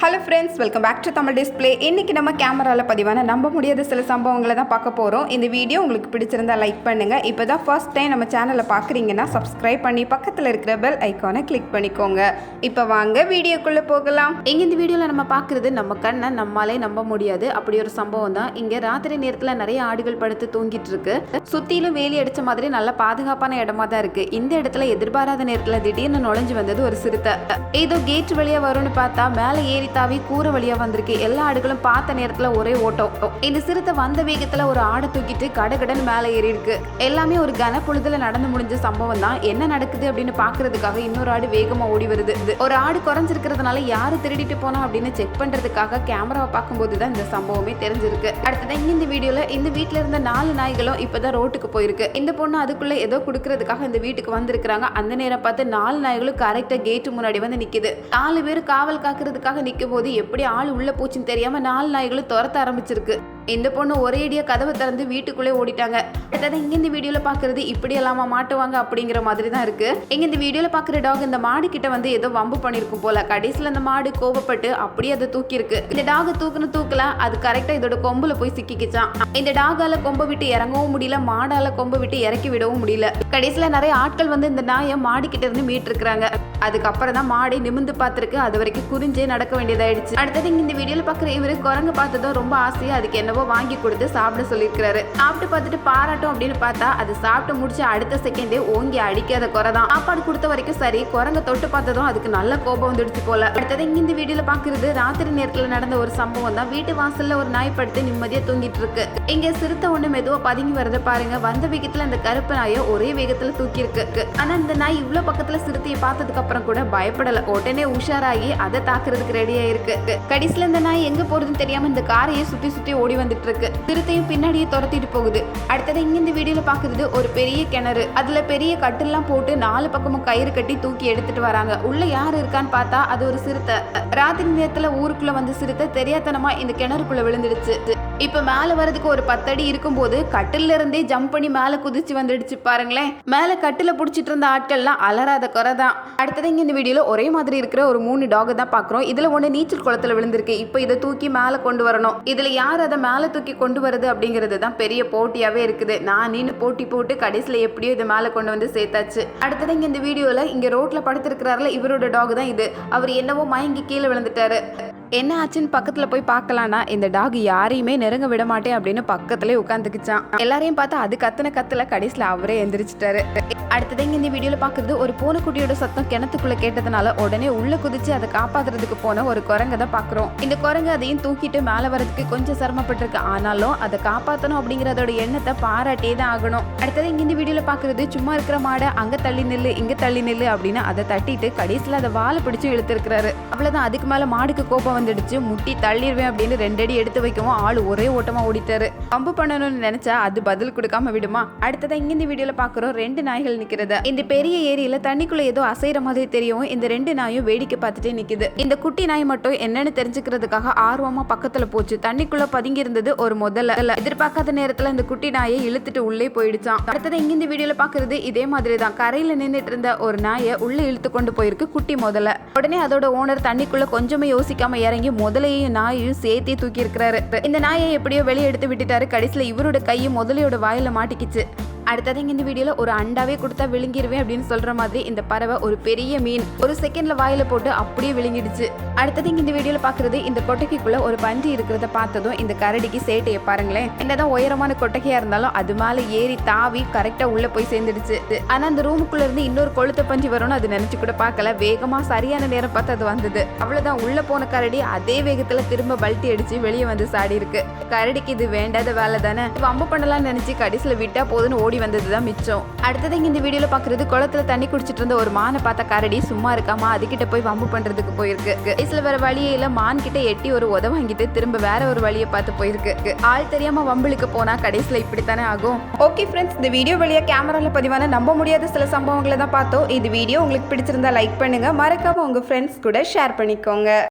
Hello friends welcome back to Tamil display இன்றைக்கி நம்ம கேமராவில் பதிவான நம்ப முடியாத சில சம்பவங்களை தான் பார்க்க போகிறோம் இந்த வீடியோ உங்களுக்கு பிடிச்சிருந்தா லைக் பண்ணுங்கள் இப்போ தான் ஃபர்ஸ்ட் டைம் நம்ம சேனலை பார்க்குறீங்கன்னா சப்ஸ்கிரைப் பண்ணி பக்கத்தில் இருக்கிற பெல் ஐக்கானை கிளிக் பண்ணிக்கோங்க. இப்போ வாங்க வீடியோக்குள்ளே போகலாம். இங்கே இந்த வீடியோவில் நம்ம பார்க்குறது நம்ம கண்ணை நம்மாலே நம்ப முடியாது. அப்படி ஒரு சம்பவம் தான். இங்கே ராத்திரி நேரத்தில் நிறைய ஆடுகள் படுத்து தூங்கிட்டு இருக்கு. சுற்றிலும் வேலி அடித்த மாதிரி நல்ல பாதுகாப்பான இடமா தான் இருக்குது இந்த இடத்துல எதிர்பாராத நேரத்தில் திடீர்னு நுழைஞ்சு வந்தது ஒரு சிறுத்தை. ஏதோ கேட் வழியாக வரும்னு பார்த்தா மேலே ஏறி தாவி கூரை வழியாக வந்திருக்கு. எல்லா ஆடுகளும் பார்த்த நேரத்தில் ஒரே ஓட்டம். இந்த சிறுத்தை வந்த வேகத்தில் ஒரு ஆடை தூக்கிட்டு கடகடன் மேலே ஏறி இருக்கு. எல்லாமே ஒரு கனப்பொழுதுல நடந்து முடிஞ்ச சம்பவம் தான். என்ன நடக்குது அப்படின்னு பார்க்கறதுக்காக இன்னொரு ஆடு வேகமாக ஓடி வருது. ஒரு ஆடு குறைஞ்சிருக்கிறதுனால யாரு திருடிட்டு போனா அப்படின்னு செக் பண்றதுக்காக கேமராவை பார்க்கும்போது தான் இந்த சம்பவமே தெரிஞ்சிருக்கு. அடுத்ததான் இந்த வீடியோவில் இந்த வீட்டில் இருந்த நாலு நாய்களும் இப்பதான் ரோட்டுக்கு போயிருக்கு. இந்த பொண்ணு அதுக்குள்ளே ஏதோ கொடுக்கறதுக்காக இந்த வீட்டுக்கு வந்திருக்கிறாங்க. அந்த நேரம் பார்த்து நாலு நாய்களும் கரெக்டாக கேட்டு முன்னாடி வந்து நிற்கிது நாலு பேர் காவல் காக்கிறதுக்காக நிக்கும் போது எப்படி ஆள் உள்ள போச்சுன்னு தெரியாம நாலு நாய்களும் துரத்த ஆரம்பிச்சிருக்கு. இந்த பொண்ணு ஒரேடியா கதவை திறந்து வீட்டுக்குள்ளே ஓடிட்டாங்க. கிட்டத்தட்ட இங்க இந்த வீடியோல பாக்குறது இப்படி எல்லாமா மாட்டுவாங்க அப்படிங்கிற மாதிரி தான் இருக்கு. இங்க இந்த வீடியோல பாக்குற டாக் இந்த மாடு கிட்ட வந்து ஏதோ வம்பு பண்ணிருக்கும் போல. கடைசியில அந்த மாடு கோவப்பட்டு அப்படியே அதை தூக்கி இருக்கு இந்த டாக் தூக்குன தூக்கல அது கரெக்டா இதோட கொம்புல போய் சிக்கிக்கிச்சான் இந்த டாகால கொம்பு விட்டு இறங்கவும் முடியல மாடால கொம்பு விட்டு இறக்கி விடவும் முடியல. கடைசியில நிறைய ஆட்கள் வந்து இந்த நாயை மாடு கிட்ட இருந்து மீட்டு இருக்கிறாங்க அதுக்கப்புறம் தான் மாடை நிமிந்து பார்த்துருக்கு. அது வரைக்கும் குறிஞ்சே நடக்க வேண்டியதாயிடுச்சு. அடுத்தது இங்க இந்த வீடியோல பாக்குற இவரு குரங்கு பார்த்ததும் ரொம்ப ஆசையா அதுக்கு என்னவோ வாங்கி கொடுத்து சாப்பிட சொல்லியிருக்கிறாரு. சாப்பிட்டு பார்த்துட்டு பாராட்டும் அப்படின்னு பார்த்தா அது சாப்பிட்டு முடிச்சு அடுத்த செகண்டே ஓங்கி அடிக்காத குறை தான். சாப்பாடு கொடுத்த வரைக்கும் சரி குரங்க தொட்டு பார்த்ததும் அதுக்கு நல்ல கோபம் வந்துடுச்சு போல. அடுத்தது இந்த வீடியோல பாக்குறது ராத்திரி நேரத்துல நடந்த ஒரு சம்பவம் தான். வீட்டு வாசல்ல ஒரு நாய் படுத்து நிம்மதியா தூங்கிட்டு இருக்கு. இங்க சிறுத்தை ஒண்ணு மெதுவா பதுங்கி வரத பாருங்க. வந்த வேகத்துல அந்த கருப்பு நாயை ஒரே வேகத்துல தூக்கி இருக்கு ஆனா இந்த நாய் இவ்வளவு பக்கத்துல சிறுத்தையை பார்த்ததுக்கு அப்புறம் கூட பயப்படல. உடனே உஷாராகி அதை தாக்குறதுக்கு ரெடியா இருக்கு கடைசியில இந்த நாய் எங்க போறதுன்னு தெரியாம இந்த காரையே சுத்தி சுத்தி ஓடி வந்துட்டு இருக்கு. சிறுத்தையும் பின்னாடியே துரத்திட்டு போகுது. அடுத்தது நீங்கள் இந்த வீடியோல பாக்குறது ஒரு பெரிய கிணறு. அதுல பெரிய கட்டெல்லாம் போட்டு நாலு பக்கமும் கயிறு கட்டி தூக்கி எடுத்துட்டு வராங்க. உள்ள யார் இருக்கான்னு பார்த்தா அது ஒரு சிறுத்தை. ராத்திரி நேரத்துல ஊருக்குள்ள வந்து சிறுத்தை தெரியாதனமாக இந்த கிணறுக்குள்ள விழுந்துடுச்சு. இப்போ மேலே வரதுக்கு ஒரு பத்தடி இருக்கும்போது கட்டில இருந்தே ஜம்ப் பண்ணி மேலே குதிச்சு வந்துடுச்சு பாருங்களேன். மேலே கட்டில பிடிச்சிட்டு இருந்த ஆட்கள்லாம் அலறாத குறை தான் அடுத்தது இங்கே இந்த வீடியோவில் ஒரே மாதிரி இருக்கிற ஒரு மூணு டாக் தான் பார்க்குறோம் இதில் ஒன்று நீச்சல் குளத்துல விழுந்திருக்கு. இப்போ இதை தூக்கி மேலே கொண்டு வரணும். இதில் யார் அதை மேலே தூக்கி கொண்டு வருது அப்படிங்கிறது தான் பெரிய போட்டியாகவே இருக்குது. நான் நின்று போட்டி போட்டு கடைசியில் எப்படியோ இதை மேலே கொண்டு வந்து சேர்த்தாச்சு. அடுத்தது இங்கே இந்த வீடியோவில் இங்கே ரோட்டில் படுத்திருக்கிறாரில் இவரோட டாக் தான் இது. அவர் என்னவோ மயங்கி கீழே விழுந்துட்டாரு. என்ன ஆச்சுன்னு பக்கத்துல போய் பார்க்கலான்னா இந்த டாக் யாரையுமே நெருங்க விட மாட்டேன் அப்படின்னு பக்கத்துலயே உட்காந்துக்குச்சான் எல்லாரையும் பார்த்தா அது கத்துன கத்துல கடைசியில அவரே எந்திரிச்சிட்டாரு. அடுத்தது இங்க இந்த வீடியோல பாக்குறது ஒரு பூனைக்குட்டியோட சத்தம் கிணத்துக்குள்ள கேட்டதுனால உடனே உள்ள குதிச்சு அதை காப்பாத்துறதுக்கு போன ஒரு குரங்கை தான் பாக்குறோம் இந்த குரங்கு அதையும் தூக்கிட்டு மேல வரதுக்கு கொஞ்சம் சிரமப்பட்டிருக்கு. ஆனாலும் அதை காப்பாத்தணும் அப்படிங்கறதோட எண்ணத்தை பாராட்டியே தான் ஆகணும். அடுத்தது இங்க இந்த வீடியோல பாக்குறது சும்மா இருக்கிற மாடை அங்க தள்ளி நில்லு இங்க தள்ளி நில்லு அப்படின்னு அதை தட்டிட்டு கடைசியில அதை வாழை பிடிச்சு இழுத்துருக்காரு அவ்வளவுதான். அதுக்கு மேல மாடுக்கு கோபம் வந்துடுச்சு. முட்டி தள்ளிடுவேன் அப்படின்னு ரெண்டடி எடுத்து வைக்கவும் ஆள் ஒரே ஓட்டமாக ஓடிட்டாரு. பம்பு பண்ணணும்னு நினைச்சா அது பதில் கொடுக்காம விடுமா? அடுத்ததான் இங்க வீடியோவில் வீடியோல பாக்குறோம் ரெண்டு நாய்கள் நிக்கிறது. இந்த பெரிய ஏரியில தண்ணிக்குள்ள ஏதோ அசைற மாதிரி தெரியும். இந்த ரெண்டு நாயும் வேடிக்கை பார்த்துட்டே நிக்குது. இந்த குட்டி நாய் மட்டும் என்னன்னு தெரிஞ்சுக்கிறதுக்காக ஆர்வமா பக்கத்துல போச்சு. தண்ணிக்குள்ள பதுங்கி இருந்தது ஒரு முதல்ல. எதிர்பார்க்காத நேரத்துல இந்த குட்டி நாயை இழுத்துட்டு உள்ளே போயிடுச்சான் அடுத்தது இங்கிருந்து வீடியோவில் வீடியோல பாக்குறது இதே மாதிரி தான் கரையில நின்றுட்டு இருந்த ஒரு நாயை உள்ள இழுத்து கொண்டு போயிருக்கு குட்டி முதல்ல. உடனே அதோட ஓனர் தண்ணிக்குள்ள கொஞ்சமே யோசிக்காம இறங்கி முதலையும் நாயையும் சேர்த்தே தூக்கி இருக்கிறாரு இந்த நாயை எப்படியோ வெளியே எடுத்து விட்டுட்டாரு. கடைசியில இவரோட கையும் முதலையோட வாயில மாட்டிக்கிச்சு. அடுத்தது இங்கே இந்த வீடியோல ஒரு அண்டாவே கொடுத்தா விழுங்கிருவேன் அப்படின்னு சொல்ற மாதிரி இந்த பறவை ஒரு பெரிய மீன். ஒரு செகண்ட்ல வாயில போட்டு அப்படியே விழுங்கிடுச்சு. அடுத்தது இங்க இந்த வீடியோல பாக்குறது இந்த கொட்டைக்குள்ள ஒரு பன்றி இருக்கிறத பார்த்ததும் இந்த கரடிக்கு சேட்டையை பாருங்களேன். என்னதான் உயரமான கொட்டைக்கையா இருந்தாலும் அது மேல ஏறி தாவி கரெக்டா உள்ள போய் சேர்ந்துடுச்சு. ஆனா அந்த ரூமுக்குள்ள இருந்து இன்னொரு கொளுத்த பஞ்சு வரும்னு அது நினைச்சு கூட பார்க்கல. வேகமா சரியான நேரம் பார்த்து அது வந்தது. அவ்வளவுதான். உள்ள போன கரடி அதே வேகத்துல திரும்ப பல்ட்டி அடிச்சு வெளியே வந்து சாடி இருக்கு கரடிக்கு இது வேண்டாத வேலை தானே. வம்பு பண்ணலாம்னு நினைச்சு கடைசியில விட்டா போதுன்னு ஓடி வந்தது தான் மிச்சம். அடுத்தது இங்கே இந்த வீடியோவில் பார்க்குறது குளத்துல தண்ணி குடிச்சிட்டு இருந்த ஒரு மானை பார்த்த கரடி சும்மா இருக்காமா அதுக்கிட்ட போய் வம்பு பண்ணுறதுக்கு போயிருக்கு. கடைசியில வேற வழியே இல்லை மான் கிட்ட எட்டி ஒரு உத வாங்கிட்டு திரும்ப வேற ஒரு வழியை பார்த்து போயிருக்கு. ஆள் தெரியாம வம்புளுக்கு போனா கடைசியில் இப்படித்தானே ஆகும். ஓகே ஃப்ரெண்ட்ஸ் இந்த வீடியோ வழியாக கேமராவில் பதிவான நம்ப முடியாத சில சம்பவங்களை தான் பார்த்தோம். இது வீடியோ உங்களுக்கு பிடிச்சிருந்தா லைக் பண்ணுங்க. மறக்காம உங்க ஃப்ரெண்ட்ஸ் கூட ஷேர் பண்ணிக்கோங்க.